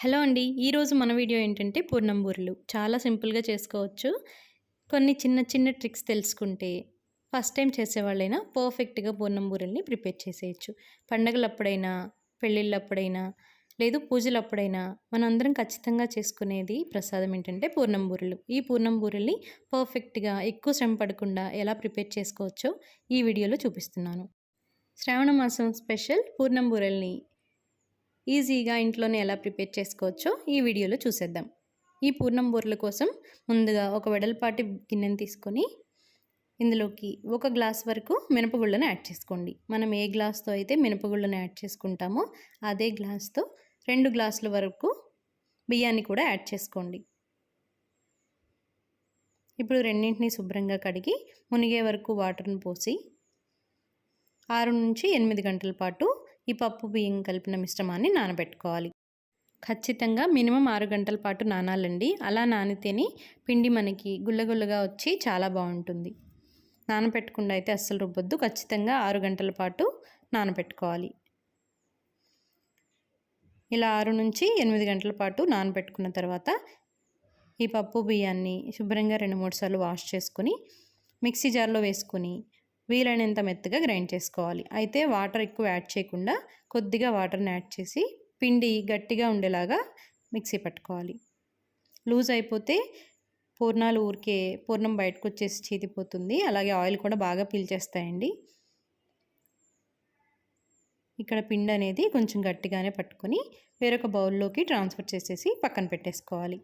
Hello అండి. ఈరోజు మన వీడియో ఏంటంటే పూర్ణం బూరెలు చాలా సింపుల్గా చేసుకోవచ్చు. కొన్ని చిన్న చిన్న ట్రిక్స్ తెలుసుకుంటే ఫస్ట్ టైం చేసేవాళ్ళైనా పర్ఫెక్ట్గా పూర్ణంబూరల్ని ప్రిపేర్ చేసేయచ్చు. పండగలప్పుడైనా పెళ్ళిళ్ళప్పుడైనా లేదు పూజలప్పుడైనా మనందరం ఖచ్చితంగా చేసుకునేది ప్రసాదం ఏంటంటే పూర్ణం బూరెలు ఈ పూర్ణం బూరెల్ని పర్ఫెక్ట్గా ఎక్కువ శ్రమ పడకుండా ఎలా ప్రిపేర్ చేసుకోవచ్చో ఈ వీడియోలో చూపిస్తున్నాను. శ్రావణ మాసం స్పెషల్ పూర్ణంబూరల్ని ఈజీగా ఇంట్లోనే ఎలా ప్రిపేర్ చేసుకోవచ్చో ఈ వీడియోలో చూసేద్దాం. ఈ పూర్ణం బూరల కోసం ముందుగా ఒక వెడల్పాటి గిన్నెను తీసుకొని ఇందులోకి ఒక గ్లాస్ వరకు మినపగుళ్ళను యాడ్ చేసుకోండి. మనం ఏ గ్లాస్తో అయితే మినపగుళ్ళను యాడ్ చేసుకుంటామో అదే గ్లాస్తో రెండు గ్లాసుల వరకు బియ్యాన్ని కూడా యాడ్ చేసుకోండి. ఇప్పుడు రెండింటిని శుభ్రంగా కడిగి మునిగే వరకు వాటర్ను పోసి ఆరు నుంచి ఎనిమిది గంటల పాటు ఈ పప్పు బియ్యం కలిపిన మిశ్రమాన్ని నానబెట్టుకోవాలి. ఖచ్చితంగా మినిమం ఆరు గంటల పాటు నానాలండి. అలా నానితేనే పిండి మనకి గుల్లగుల్లగా వచ్చి చాలా బాగుంటుంది. నానపెట్టకుండా అయితే అస్సలు రుబ్బొద్దు. ఖచ్చితంగా ఆరు గంటల పాటు నానబెట్టుకోవాలి. ఇలా ఆరు నుంచి ఎనిమిది గంటల పాటు నానబెట్టుకున్న తర్వాత ఈ పప్పు బియ్యాన్ని శుభ్రంగా రెండు మూడు సార్లు వాష్ చేసుకుని మిక్సీ జార్లో వేసుకుని వీలైనంత మెత్తగా గ్రైండ్ చేసుకోవాలి. అయితే వాటర్ ఎక్కువ యాడ్ చేయకుండా కొద్దిగా వాటర్ని యాడ్ చేసి పిండి గట్టిగా ఉండేలాగా మిక్సీ పట్టుకోవాలి. లూజ్ అయిపోతే పూర్ణాలు ఊరికే పూర్ణం బయటకు వచ్చేసి చీతిపోతుంది అలాగే ఆయిల్ కూడా బాగా పీల్చేస్తాయండి ఇక్కడ పిండి అనేది కొంచెం గట్టిగానే పట్టుకొని వేరొక బౌల్లోకి ట్రాన్స్ఫర్ చేసేసి పక్కన పెట్టేసుకోవాలి.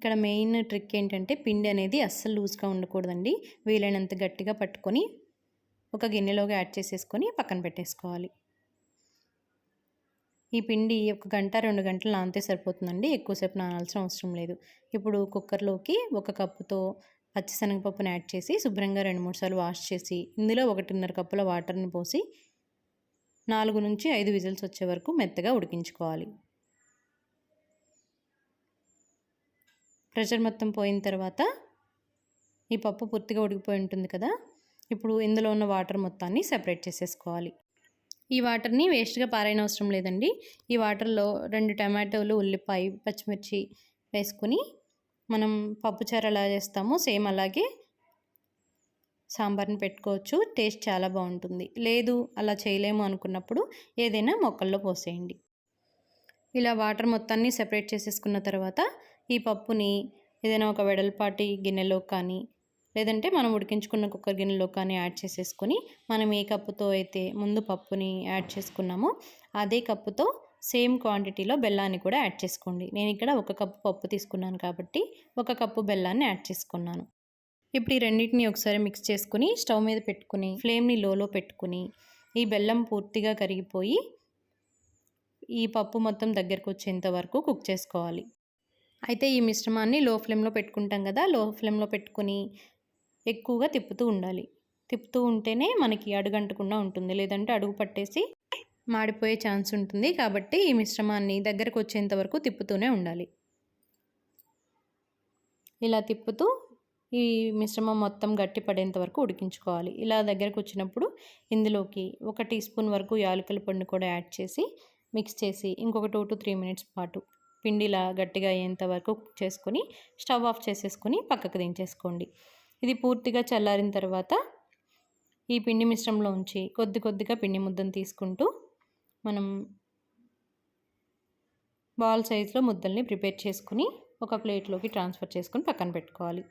ఇక్కడ మెయిన్ ట్రిక్ ఏంటంటే పిండి అనేది అస్సలు లూజ్గా ఉండకూడదండి. వీలైనంత గట్టిగా పట్టుకొని ఒక గిన్నెలోకి యాడ్ చేసేసుకొని పక్కన పెట్టేసుకోవాలి. ఈ పిండి ఒక గంట రెండు గంటలు నానితే సరిపోతుందండి. ఎక్కువసేపు నానాల్సిన అవసరం లేదు. ఇప్పుడు కుక్కర్లోకి ఒక కప్పుతో పచ్చిశనగపప్పుని యాడ్ చేసి శుభ్రంగా రెండు మూడు సార్లు వాష్ చేసి ఇందులో ఒకటిన్నర కప్పుల వాటర్ని పోసి నాలుగు నుంచి ఐదు విజిల్స్ వచ్చే వరకు మెత్తగా ఉడికించుకోవాలి. ప్రెషర్ మొత్తం పోయిన తర్వాత ఈ పప్పు పూర్తిగా ఉడికిపోయి ఉంటుంది కదా ఇప్పుడు ఇందులో ఉన్న వాటర్ మొత్తాన్ని సెపరేట్ చేసేసుకోవాలి. ఈ వాటర్ని వేస్ట్గా పారైన అవసరం లేదండి. ఈ వాటర్లో రెండు టమాటోలు ఉల్లిపాయ పచ్చిమిర్చి వేసుకుని మనం పప్పుచారు ఎలా చేస్తామో సేమ్ అలాగే సాంబార్ని పెట్టుకోవచ్చు. టేస్ట్ చాలా బాగుంటుంది. లేదు అలా చేయలేము అనుకున్నప్పుడు ఏదైనా మొక్కల్లో పోసేయండి. ఇలా వాటర్ మొత్తాన్ని సెపరేట్ చేసేసుకున్న తర్వాత ఈ పప్పుని ఏదైనా ఒక వెడల్పాటి గిన్నెలో కానీ లేదంటే మనం ఉడికించుకున్న కుక్కర్ గిన్నెలో కానీ యాడ్ చేసేసుకొని మనం ఏ కప్పుతో అయితే ముందు పప్పుని యాడ్ చేసుకున్నామో అదే కప్పుతో సేమ్ క్వాంటిటీలో బెల్లాన్ని కూడా యాడ్ చేసుకోండి. నేను ఇక్కడ ఒక కప్పు పప్పు తీసుకున్నాను కాబట్టి ఒక కప్పు బెల్లాన్ని యాడ్ చేసుకున్నాను. ఇప్పుడు ఈ రెండింటిని ఒకసారి మిక్స్ చేసుకుని స్టవ్ మీద పెట్టుకుని ఫ్లేమ్ని లోలో పెట్టుకుని ఈ బెల్లం పూర్తిగా కరిగిపోయి ఈ పప్పు మొత్తం దగ్గరకు వచ్చేంత వరకు కుక్ చేసుకోవాలి. అయితే ఈ మిశ్రమాన్ని లో ఫ్లేమ్లో పెట్టుకుంటాం కదా లో ఫ్లేమ్లో పెట్టుకొని ఎక్కువగా తిప్పుతూ ఉండాలి. తిప్పుతూ ఉంటేనే మనకి అడుగంటకుండా ఉంటుంది. లేదంటే అడుగు పట్టేసి మాడిపోయే ఛాన్స్ ఉంటుంది. కాబట్టి ఈ మిశ్రమాన్ని దగ్గరకు వచ్చేంత వరకు తిప్పుతూనే ఉండాలి. ఇలా తిప్పుతూ ఈ మిశ్రమం మొత్తం గట్టి పడేంత వరకు ఉడికించుకోవాలి. ఇలా దగ్గరకు వచ్చినప్పుడు ఇందులోకి ఒక టీ స్పూన్ వరకు యాలకుల పండు కూడా యాడ్ చేసి మిక్స్ చేసి ఇంకొక టూ టు త్రీ మినిట్స్ పాటు పిండిలా గట్టిగా అయ్యేంత వరకు కుక్ చేసుకొని స్టవ్ ఆఫ్ చేసేసుకొని పక్కకు దించేసుకోండి. ఇది పూర్తిగా చల్లారిన తర్వాత ఈ పిండి మిశ్రమంలో ఉంచి కొద్ది కొద్దిగా పిండి ముద్దను తీసుకుంటూ మనం బాల్ సైజులో ముద్దల్ని ప్రిపేర్ చేసుకుని ఒక ప్లేట్లోకి ట్రాన్స్ఫర్ చేసుకుని పక్కన పెట్టుకోవాలి.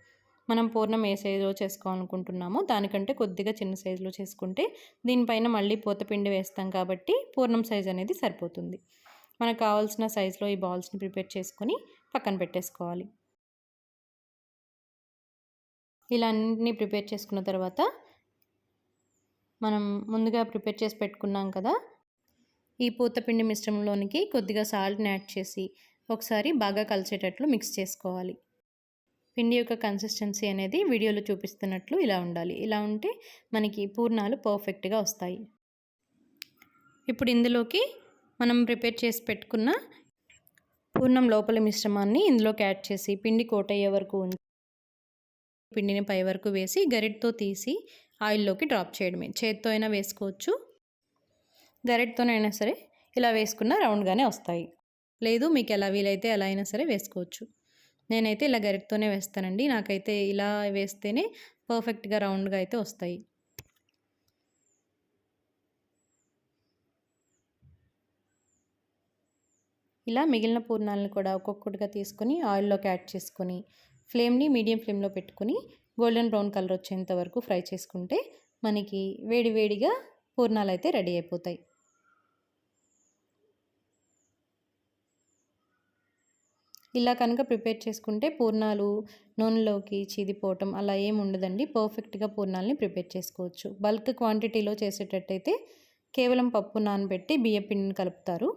మనం పూర్ణం ఏ సైజులో చేసుకోవాలనుకుంటున్నామో దానికంటే కొద్దిగా చిన్న సైజులో చేసుకుంటే దీనిపైన మళ్ళీ పూతపిండి వేస్తాం కాబట్టి పూర్ణం సైజ్ అనేది సరిపోతుంది. మనకు కావాల్సిన సైజులో ఈ బాల్స్ని ప్రిపేర్ చేసుకొని పక్కన పెట్టేసుకోవాలి. ఇలా అన్నింటినీ ప్రిపేర్ చేసుకున్న తర్వాత మనం ముందుగా ప్రిపేర్ చేసి పెట్టుకున్నాం కదా ఈ పూతపిండి మిశ్రమంలోనికి కొద్దిగా సాల్ట్ని యాడ్ చేసి ఒకసారి బాగా కలిసేటట్లు మిక్స్ చేసుకోవాలి. పిండి యొక్క కన్సిస్టెన్సీ అనేది వీడియోలో చూపిస్తున్నట్లు ఇలా ఉండాలి. ఇలా ఉంటే మనకి పూర్ణాలు పర్ఫెక్ట్గా వస్తాయి. ఇప్పుడు ఇందులోకి మనం ప్రిపేర్ చేసి పెట్టుకున్న పూర్ణం లోపల మిశ్రమాన్ని ఇందులోకి యాడ్ చేసి పిండి కోట్ అయ్యే వరకు ఉంచి పిండిని పై వరకు వేసి గరిటతో తీసి ఆయిల్లోకి డ్రాప్ చేయడమే. చేత్తో అయినా వేసుకోవచ్చు. గరిటతోనైనా సరే ఇలా వేసుకున్న రౌండ్గానే వస్తాయి. లేదు మీకు ఎలా వీలైతే ఎలా అయినా సరే వేసుకోవచ్చు. నేనైతే ఇలా గరిటతోనే వేస్తానండి. నాకైతే ఇలా వేస్తేనే పర్ఫెక్ట్గా రౌండ్గా అయితే వస్తాయి. ఇలా మిగిలిన పూర్ణాలను కూడా ఒక్కొక్కటిగా తీసుకొని ఆయిల్లోకి యాడ్ చేసుకొని ఫ్లేమ్ని మీడియం ఫ్లేమ్లో పెట్టుకొని గోల్డెన్ బ్రౌన్ కలర్ వచ్చేంత వరకు ఫ్రై చేసుకుంటే మనకి వేడివేడిగా పూర్ణాలు అయితే రెడీ అయిపోతాయి. ఇలా కనుక ప్రిపేర్ చేసుకుంటే పూర్ణాలు నూనెలోకి చీదిపోవటం అలా ఏం ఉండదండి. పర్ఫెక్ట్గా పూర్ణాలని ప్రిపేర్ చేసుకోవచ్చు. బల్క్ క్వాంటిటీలో చేసేటట్టయితే కేవలం పప్పు నానబెట్టి బియ్య పిండిని కలుపుతారు.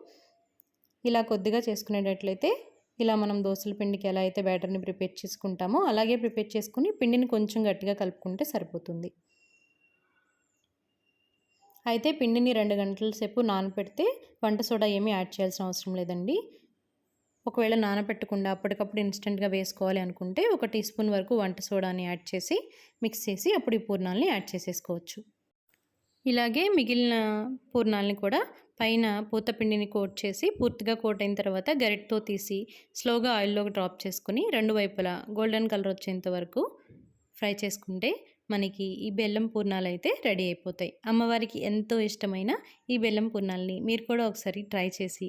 ఇలా కొద్దిగా చేసుకునేటట్లయితే ఇలా మనం దోశల పిండికి ఎలా అయితే బ్యాటర్ని ప్రిపేర్ చేసుకుంటామో అలాగే ప్రిపేర్ చేసుకుని పిండిని కొంచెం గట్టిగా కలుపుకుంటే సరిపోతుంది. అయితే పిండిని రెండు గంటల సేపు నానపెడితే వంట సోడా ఏమీ యాడ్ చేయాల్సిన అవసరం లేదండి. ఒకవేళ నానపెట్టకుండా అప్పటికప్పుడు ఇన్స్టెంట్గా వేసుకోవాలి అనుకుంటే ఒక టీ స్పూన్ వరకు వంట సోడాని యాడ్ చేసి మిక్స్ చేసి అప్పుడు ఈ పూర్ణాలని యాడ్ చేసేసుకోవచ్చు. ఇలాగే మిగిలిన పూర్ణాలని కూడా పైన పూతపిండిని కోట్ చేసి పూర్తిగా కోట్ అయిన తర్వాత గరిటతో తీసి స్లోగా ఆయిల్లోకి డ్రాప్ చేసుకుని రెండు వైపులా గోల్డెన్ కలర్ వచ్చేంత వరకు ఫ్రై చేసుకుంటే మనకి ఈ బెల్లం పూర్ణాలు అయితే రెడీ అయిపోతాయి. అమ్మవారికి ఎంతో ఇష్టమైన ఈ బెల్లం పూర్ణాలని మీరు కూడా ఒకసారి ట్రై చేసి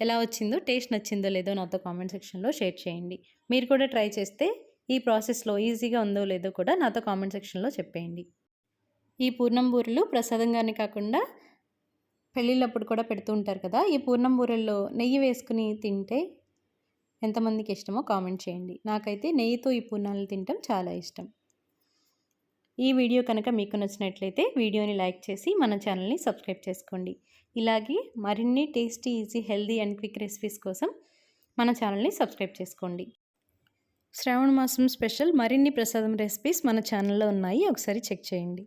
ఎలా వచ్చిందో టేస్ట్ నచ్చిందో లేదో నాతో కామెంట్ సెక్షన్లో షేర్ చేయండి. మీరు కూడా ట్రై చేస్తే ఈ ప్రాసెస్లో ఈజీగా ఉందో లేదో కూడా నాతో కామెంట్ సెక్షన్లో చెప్పేయండి. ఈ పూర్ణం బూరెలు ప్రసాదంగానే కాకుండా పెళ్ళిళ్ళప్పుడు కూడా పెడుతూ ఉంటారు కదా ఈ పూర్ణం బూరెల్లో నెయ్యి వేసుకుని తింటే ఎంతమందికి ఇష్టమో కామెంట్ చేయండి. నాకైతే నెయ్యితో ఈ పూర్ణాలు తినటం చాలా ఇష్టం. ఈ వీడియో కనుక మీకు నచ్చినట్లయితే వీడియోని లైక్ చేసి మన ఛానల్ని సబ్స్క్రైబ్ చేసుకోండి. ఇలాగే మరిన్ని tasty easy healthy and quick recipes కోసం మన ఛానల్ని సబ్స్క్రైబ్ చేసుకోండి. శ్రావణ మాసం స్పెషల్ మరిన్ని ప్రసాదం రెసిపీస్ మన ఛానల్లో ఉన్నాయి. ఒకసారి చెక్ చేయండి.